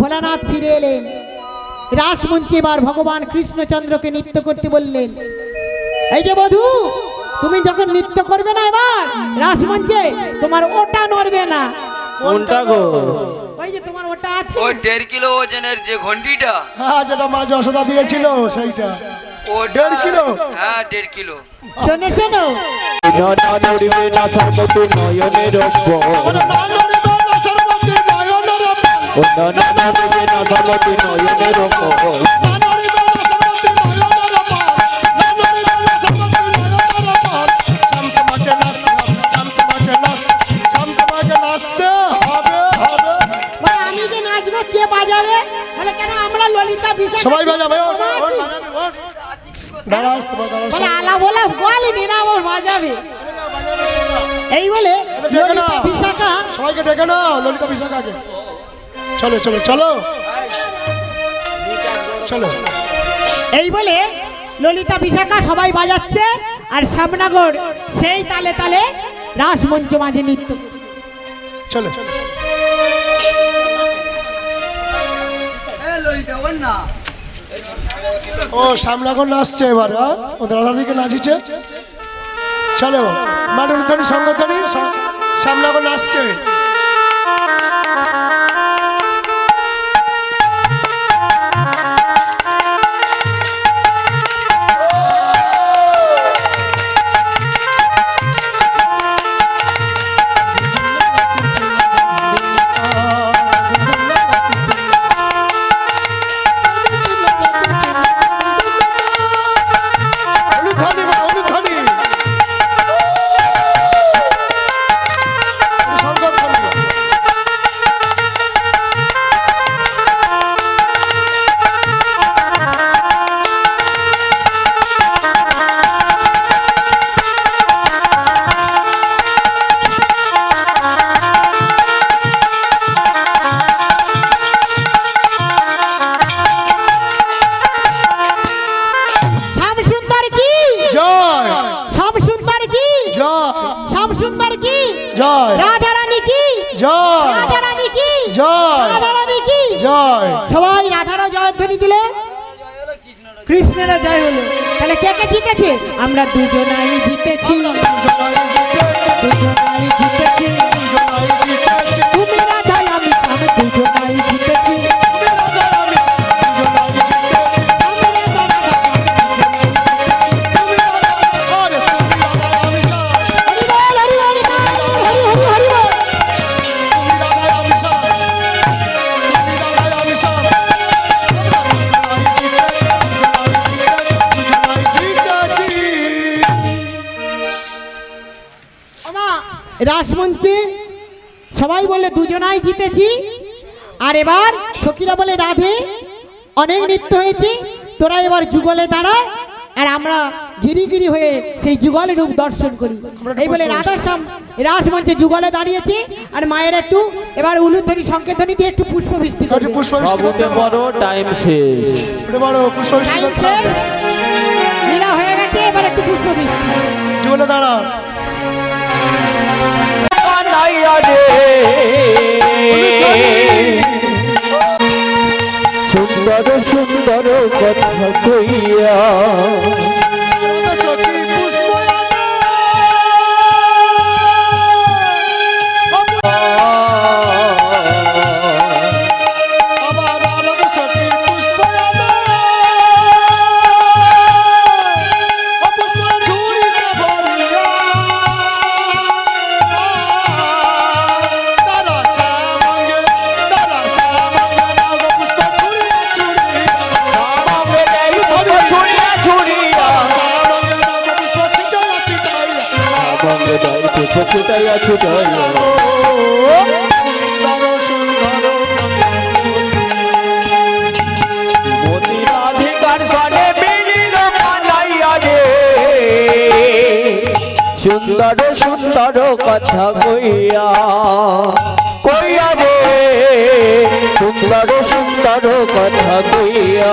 ভোলানাথ ফিরে এলেন। রাসমঞ্চে এবার ভগবান কৃষ্ণচন্দ্রকে নৃত্য করতে বললেন এই যে বধূ তুমি যখন নৃত্য করবে না এবার রাসমঞ্চে তোমার ওটা নড়বে না। কোনটা গো? ওই যে তোমার ওটা আছে। ওই দেড় কিলো ওজনের যে ঘন্টিটা হ্যাঁ যেটা মা যশোদা দিয়েছিল সেইটা। ওটা- দেড় কিলো? হ্যাঁ দেড় কিলো। শোনো শোনো। নয়না নড়িবে না নয়নের সর্বতু নয়নের না নড়িবে না সর্বতি নয়নের ওপর। না নড়িবে না সর্বতি নয়নের ওপর। শ্যাম তোমাকে নাচতে হবে, শ্যাম তোমাকে নাচ- শ্যাম তোমাকে নাচতে হবে, হবে। বলে, আমি যে নাচবো কে বাজাবে বলে কেন আমরা ললিতা বিশাখা সবাই বাজাবে আলা বলে বলিনি না ওর বাজাবে এই বলে বিশাখা সবাইকে ডেকে নাও ললিতা বিশাখাকে চলো চলো চলো। চলো। এই বলে ললিতা বিশাখা সবাই বাজাচ্ছে আর শ্যামনগর সেই তালে তালে রাসমঞ্চ মাঝে নৃত্য। চলো। ও শ্যামনগর নাচছে এবার? ওদের রাধাদিকে নাচিছে চলো। মাডুলধারী সঙ্গধারী শ্যামনগর নাচছে জয়। রাধা রানী কি? জয়। রাধা রানী কি? জয়। রাধা রানী কি? জয়। সবাই রাধারও জয়ধ্বনি দিলে? কৃষ্ণেরা জয় হলো। তাহলে কে কে জিতেছে? আমরা দুজনাই জিতেছি। দুজনাই জিতেছি। রাসমঞ্চে সবাই বলে দুজনাই জিতেছি। আর এবার সখীরা বলে রাধে অনেক নৃত্য হয়েছে তোরা এবার যুগলে দাঁড়া আর আমরা ঘিরি ঘিরি হয়ে সেই যুগলের রূপ দর্শন করি। এই বলে রাধার সাম রাসমঞ্চে যুগলে দাঁড়িয়েছে আর মায়ের একটু এবার উলুধ্বনি সংকেতনী দিয়ে একটু পুষ্প বৃষ্টি বড় টাইম শেষ। লীলা হয়ে গেছে এবার একটু পুষ্প বৃষ্টি চলে দাঁড়া সুন্দর সুন্দর কথা কইয়া সুন্দর সুন্দর কথা কইয়া কইয়া রে সুন্দর সুন্দর কথা কইয়া